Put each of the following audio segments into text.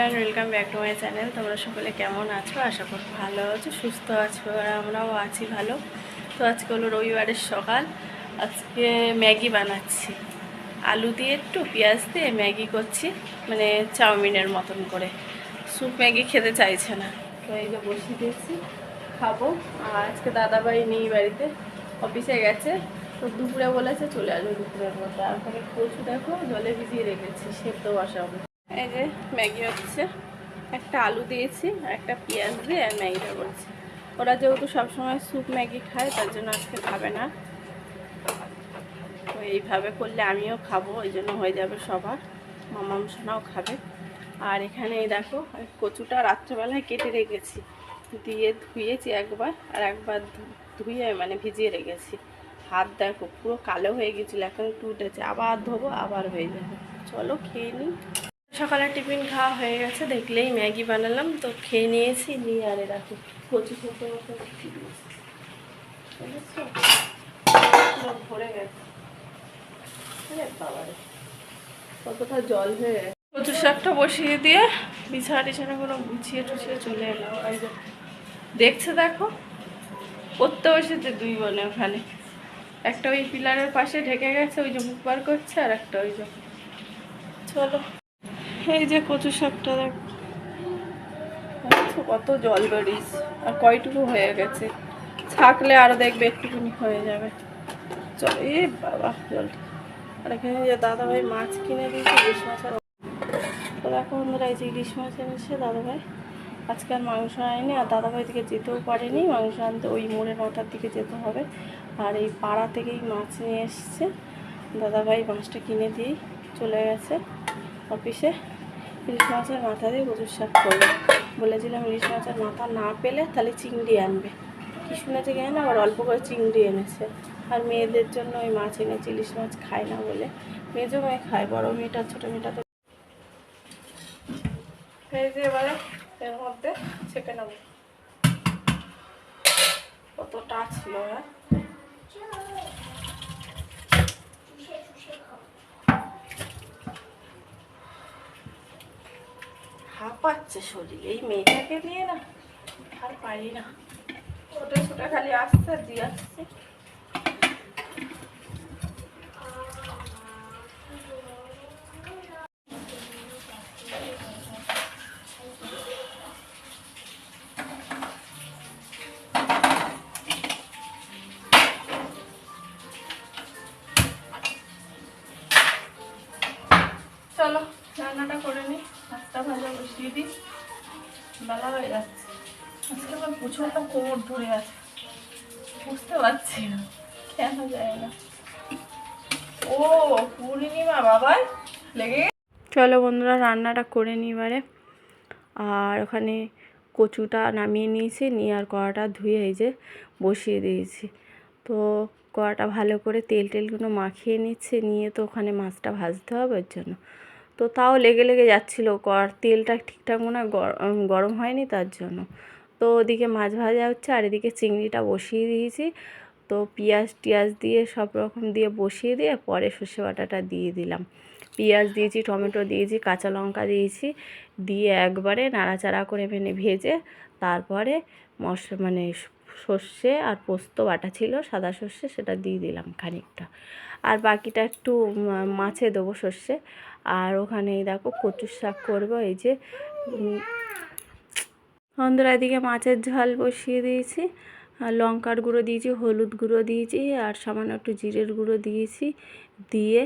Everyone welcome back to my channel তোমরা সকলে কেমন আছো? আশা করি ভালো আছো, সুস্থ আছো, আর আমরাও আছি ভালো। তো আজকে হলো রবিবারের সকাল। আজকে ম্যাগি বানাচ্ছি। আলু দিয়ে একটু পেঁয়াজ দিয়ে ম্যাগি করছি মানে চাউমিনের মতন করে। স্যুপ ম্যাগি খেতে চাইছে না। তো এই যে বসিয়ে দিয়েছি, খাব। আর আজকে দাদাভাই নেই বাড়িতে, অফিসে গেছে। তো দুপুরে বলেছে চলে আসবে দুপুরের মধ্যে। আর কচু দেখো, জলে ভিজিয়ে রেখেছি, সেদ্ধ বসাবো। এই যে ম্যাগি হচ্ছে। একটা আলু দিয়েছি, একটা পেঁয়াজ দিয়ে আর ম্যাগিটা করছি। ওরা যেহেতু সবসময় স্যুপ ম্যাগি খায়, তার জন্য আজকে খাবে না। তো এইভাবে করলে আমিও খাব ওই জন্য হয়ে যাবে সবার। মামাম সোনাও খাবে। আর এখানে দেখো কচুটা রাত্রেবেলায় কেটে রেখেছি। দিয়ে ধুয়েছি একবার, আর একবার ধুয়ে মানে ভিজিয়ে রেখেছি। হাত দেখো, পুরো কালো হয়ে গেছিল, এখন একটু উঠেছে। আবার ধোবো, আবার হয়ে যাবে। চলো খেয়ে নিই। সকালে টিফিন খাওয়া হয়ে গেছে, দেখলেই ম্যাগি বানালাম, তো খেয়ে নিয়েছি, নিয়ে আরে দেখো কচু ছোটো মতো রেখে? পুরো ভরে গেছে। জল হয়ে গেছে। কচু বসিয়ে দিয়ে বিছানা টিছানাগুলো গুছিয়ে টুছিয়ে চলে এলাম। দেখছে দেখো দুই ওখানে। একটা ওই পিলারের পাশে ঢেকে গেছে, ওই যে মুখ বার করছে, আর একটা ওই যে, চলো। এই যে কচু শাকটা দেখ। কত জল বেরিয়েছে আর কয়টুকু হয়ে গেছে। থাকলে আরও দেখবে একটুখানি হয়ে যাবে। চলো, এ বাবা, জল। আর এখানে যে দাদাভাই মাছ কিনে দিয়েছে, ইলিশ মাছ আর তো দেখো বন্ধুরা এই যে ইলিশ মাছ এনেছে, দাদাভাই। আজকে আর মাংস আনেনি, আর দাদাভাই দিকে যেতেও পারেনি। মাংস আনতে ওই মোড়ের মাথার দিকে যেতে হবে। আর এই পাড়া থেকেই মাছ নিয়ে এসছে। দাদাভাই মাছটা কিনে দিয়েই চলে গেছে অফিসে। ইলিশ মাছের মাথা দিয়ে কচুর শাক করবে বলেছিলাম ইলিশ মাছের মাথা না পেলে তাহলে চিংড়ি আনবে। কি শুনেছে কেন আবার অল্প করে চিংড়ি এনেছে। আর মেয়েদের জন্য ওই মাছ এনেছে, ইলিশ মাছ খায় না বলে। মেজো মেয়ে খায়, বড় মেয়েটা ছোটো মেয়েটা তো যে এবারে এর মধ্যে ছেঁকে নেব। কতটা ছিল হ্যাঁ? হাঁপাচ্ছে শরীর। এই মেয়েটাকে নিয়ে না, আর পারি না। ওটা ছোটো খালি আসছে, দিয়ে আসছে। চলো বন্ধুরা, রান্নাটা করে নিই এবারে। আর ওখানে কচুটা নামিয়ে নিয়েছি, নিয়ে আর কড়াটা ধুয়ে এই যে বসিয়ে দিয়েছি। তো কড়াটা ভালো করে তেল টেলগুলো মাখিয়ে নিচ্ছে, নিয়ে তো ওখানে মাছটা ভাজতে হবে ওর জন্য। তো তাও লেগে লেগে যাচ্ছিল। কর, তেলটা ঠিকঠাক মনে হয় গর- গরম হয়নি তার জন্য। তো ওদিকে মাছ ভাজা হচ্ছে আর এদিকে চিংড়িটা বসিয়ে দিয়েছি। তো পেঁয়াজ টিয়াজ দিয়ে সব রকম দিয়ে বসিয়ে দিয়ে পরে সর্ষে বাটাটা দিয়ে দিলাম। পেঁয়াজ দিয়েছি, টমেটো দিয়েছি, কাঁচা লঙ্কা দিয়েছি। দিয়ে একবারে নাড়াচাড়া করে মানে ভেজে তারপরে মশলা মানে সর্ষে আর পোস্ত বাটা ছিল সাদা সর্ষে সেটা দিয়ে দিলাম খানিকটা। আর বাকিটা একটু মাছে দেবো সর্ষে। আর ওখানে দেখো কচুর শাক করব এই যে উম, বন্ধুরা এদিকে মাছের ঝাল বসিয়ে দিয়েছি। লঙ্কার গুঁড়ো দিয়েছি হলুদ গুঁড়ো দিয়েছি আর সামান্য একটু জিরের গুঁড়ো দিয়েছি দিয়ে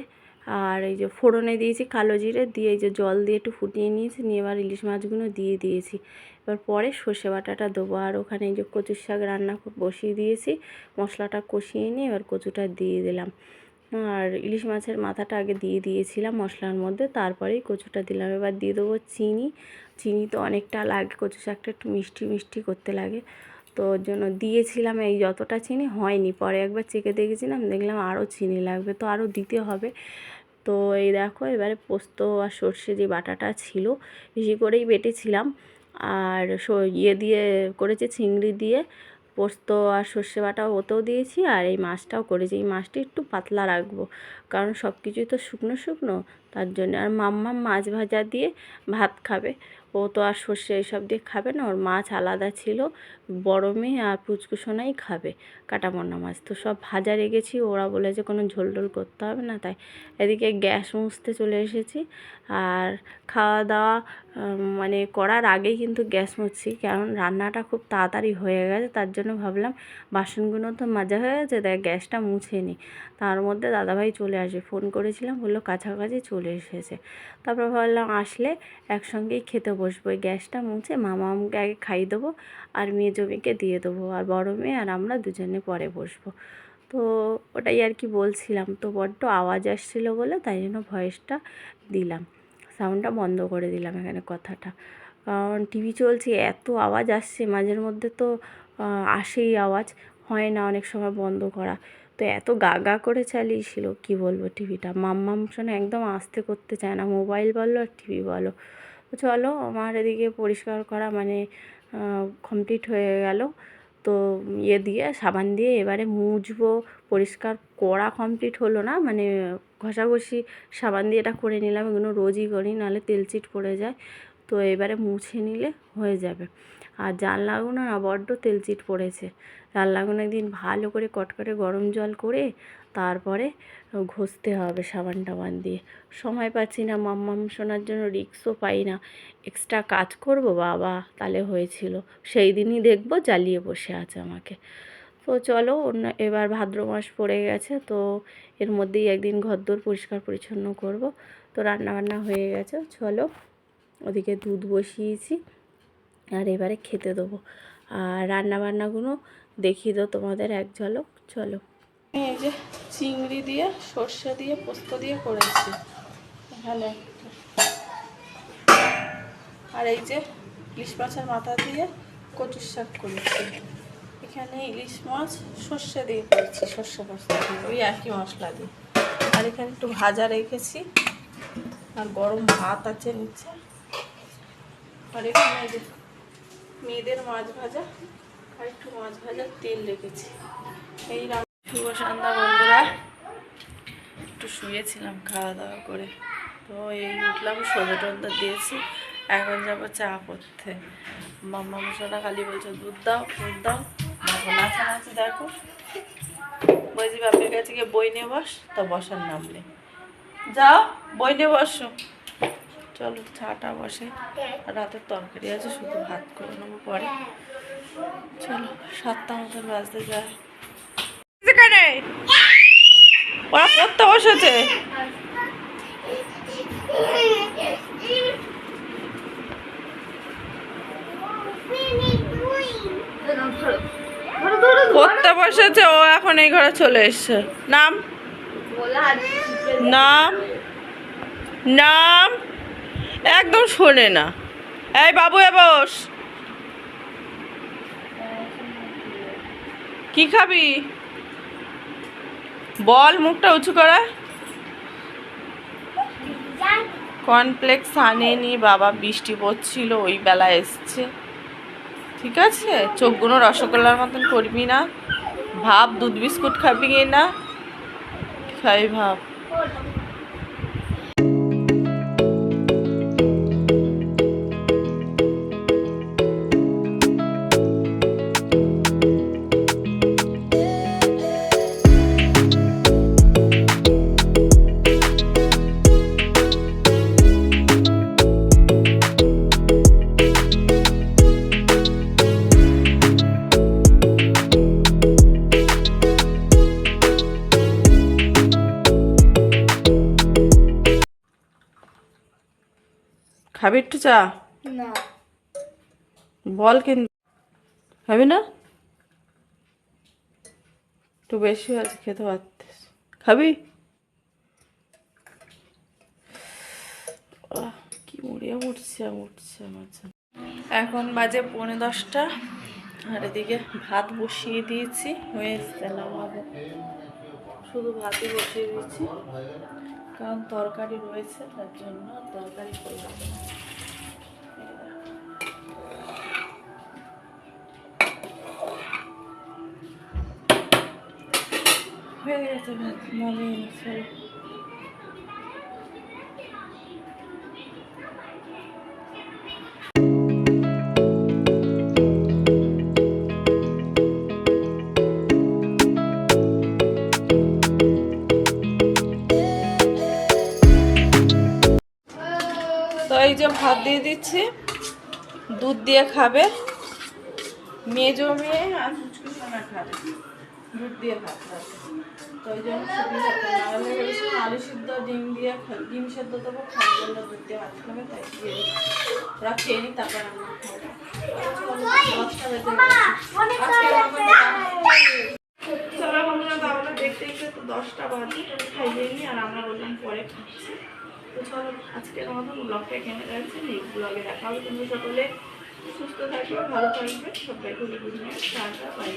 আর এই যে ফোড়নে দিয়েছি কালো জিরে, দিয়ে এই যে জল দিয়ে একটু ফুটিয়ে নিয়েছি, নিয়ে এবার ইলিশ মাছগুলো দিয়ে দিয়েছি। এবার পরে সর্ষে বাটাটা দেবো। আর ওখানে এই যে কচুর শাক রান্না বসিয়ে দিয়েছি, মশলাটা কষিয়ে নিয়ে এবার কচুটা দিয়ে দিলাম। আর ইলিশ মাছের মাথাটা আগে দিয়ে দিয়েছিলাম মশলার মধ্যে, তারপরেই কচুটা দিলাম। এবার দিয়ে দেবো চিনি। চিনি তো অনেকটা লাগে, কচু শাকটা একটু মিষ্টি মিষ্টি করতে লাগে। তো ওর জন্য দিয়েছিলাম, এই যতটা চিনি হয়নি। পরে একবার চেখে দেখেছিলাম, দেখলাম আরও চিনি লাগবে, তো আরও দিতে হবে। তো এই দেখো, এবারে পোস্ত আর সর্ষে যে বাটাটা ছিল, বেশি করেই বেটেছিলাম। আর ইয়ে দিয়ে করেছি চিংড়ি দিয়ে, পোস্ত আর সর্ষে বাটা ওতেও দিয়েছি, আর এই মাছটাও করেছি। এই মাছটি একটু পাতলা রাখব, কারণ সব কিছুই তো শুকনো শুকনো, তার জন্য। আর মাম্মা মাছ ভাজা দিয়ে ভাত খাবে। ও তো আর সর্ষে এইসব দিয়ে খাবে না, ওর মাছ আলাদা ছিল, বড় মেয়ে আর পুচকুসোনাই খাবে কাটামোনা মাছ। তো সব ভাজা রেখেছি, ওরা বলেছে কোনো ঝোল টোল করতে হবে না, তাই এদিকে গ্যাস মুছতে চলে এসেছি। আর খাওয়া দাওয়া মানে করার আগেই কিন্তু গ্যাস মুছছি, কারণ রান্নাটা খুব তাড়াতাড়ি হয়ে গেছে, তার জন্য ভাবলাম বাসনগুলো তো মাজা হয়ে গেছে, তাই গ্যাসটা মুছে নিই তার মধ্যে দাদাভাই চলে আসবে ফোন করেছিলাম, বলল কাছাকাছি চলে এসেছে। তারপর ভাবলাম আসলে একসঙ্গেই খেতে বসবো। গ্যাসটা মুছে মামা আমাকে আগে খাইয়ে দেবো আর মেয়ে জমিকে দিয়ে দেবো আর বড় মেয়ে আর আমরা দুজনে পরে বসবো। তো ওটাই আর কি বলছিলাম। তো বড্ড আওয়াজ আসছিল বলে তাই জন্য ভয়েসটা দিলাম। সাউন্ডটা বন্ধ করে দিলাম এখানে কথাটা। কারণ টিভি চলছে, এত আওয়াজ আসছে, মাঝের মধ্যে তো আসেই আওয়াজ। হয় না অনেক সময় বন্ধ করা। তো এত গা গা করে চালিয়েছিল, কি বলব টিভিটা? মাম্মাম শোনে একদম আস্তে করতে চায় না, মোবাইল বলো আর টিভি বলো। চলো আমার এদিকে পরিষ্কার করা মানে কমপ্লিট হয়ে গেল। তো ইয়ে দিয়ে, সাবান দিয়ে এবারে মুছবো, পরিষ্কার করা কমপ্লিট হলো না মানে ঘষাঘষি সাবান দিয়ে এটা করে নিলাম, এগুলো রোজই করি, নাহলে তেলচিট পড়ে যায়। তো এবারে মুছে নিলে হয়ে যাবে। আর জানলাগুলো না, বড্ড তেলচিট পড়েছে। জানলাগুলো একদিন ভালো করে কটকটে গরম জল করে তারপরে ঘষতে হবে সাবান টাবান দিয়ে। সময় পাচ্ছি না, মাম্মাম শোনার জন্য রিক্সও পাই না। এক্সট্রা কাজ করব, বাবা, তাহলে হয়েছিল। সেই দিনই দেখব, জ্বালিয়ে বসে আছে আমাকে। তো চলো, অন্য এবার ভাদ্র মাস পড়ে গেছে, তো এর মধ্যেই একদিন ঘরদোর পরিষ্কার পরিচ্ছন্ন করব। তো রান্না বান্না হয়ে গেছে, চলো। ওদিকে দুধ বসিয়েছি। আর এবারে খেতে দেবো। আর রান্না বান্নাগুলো দেখিয়ে দাও তোমাদের এক ঝলক, চলো। এই যে চিংড়ি দিয়ে, সর্ষে দিয়ে, পোস্ত দিয়ে করেছি। এখানে আর এই যে ইলিশ মাছের মাথা দিয়ে কচুর শাক করেছি। এখানে ইলিশ মাছ সর্ষে দিয়ে করেছি, সর্ষে পোস্ত দিয়ে। ওই একই মশলা দিয়ে। আর এখানে একটু ভাজা রেখেছি। আর গরম ভাত আছে নিচে। আর এখানে মেয়েদের মাছ ভাজা আর একটু মাছ ভাজার তেল রেখেছি। এই শুভ সন্ধ্যা বন্ধুরা। একটু শুয়েছিলাম খাওয়া দাওয়া করে। তো এই উঠলাম, সজে টন্দা দিয়েছি। এখন যাব চা করতে। মাম্মা মশলা খালি বলছে, দুধ দাও দুধ দাও। দেখো নাচানাচি দেখো। বলছি, বাপের কাছে গিয়ে বই নিয়ে বস, তো বসার নামলে যাও, বই নিয়ে বসো। চলো চাটা বসে। রাতের তরকারি আছে, শুধু ভাত করে নেব পরে। চলো, সাতটা মতন বাজতে যায়। ওরা পড়তে বসেছে। পড়তে বসেছে, ও এখন এই ঘরে চলে এসছে। নাম? নাম? নাম? শোনে না। এই বাবু, এ বস। কি খাবি? বল, মুখটা উঁচু করা। কর্নফ্লেক্স আনেনি বাবা, বৃষ্টি পড়ছিল, ওই বেলা এসছে। ঠিক আছে? চোখগুলো রসগোল্লার মতন করবি না। ভাব, দুধ বিস্কুট খাবি না? খাই ভাব? চা না। বল কিন্তু। খাবি না? একটু বেশি আছে খেতে পারতিস খাবি? কি মরিয়া উঠছে উঠছে আমার। এখন বাজে পৌনে দশটা। আর এদিকে ভাত বসিয়ে দিয়েছি। হয়ে এসছে নামাবো। শুধু ভাতই বসিয়ে দিয়েছি। কারণ তরকারি রয়েছে তার জন্য তরকারি করলাম লেগে গেছে মনে সরি এই যে ভাত দিয়ে দিচ্ছি, দুধ দিয়ে খাবে। মেজো মেয়ে আর ফুচকু খাবে। দুধ দিয়ে ভাত খাবে তো ওই জন্য তো আলু সিদ্ধ, ডিম দিয়ে ডিম সেদ্ধ দেবো খাবে বলল দুধ দিয়ে ভাত খাবে, তাই দিয়ে ওরা খেয়ে নি তারপর আমরা চলো বন্ধুরা, তাহলে দেখতে দেখতে তো দশটা বাজে খাইয়ে নি আর আমরা বললাম পরে খাচ্ছি। তো চলো আজকের মতন ব্লগটা এখানে রাখছি। নেক্সট ব্লগে দেখা হবে। তোমরা সকলে সুস্থ থাকবে, ভালো থাকবে। সবাইকে গুড নাইট, টাটা বাই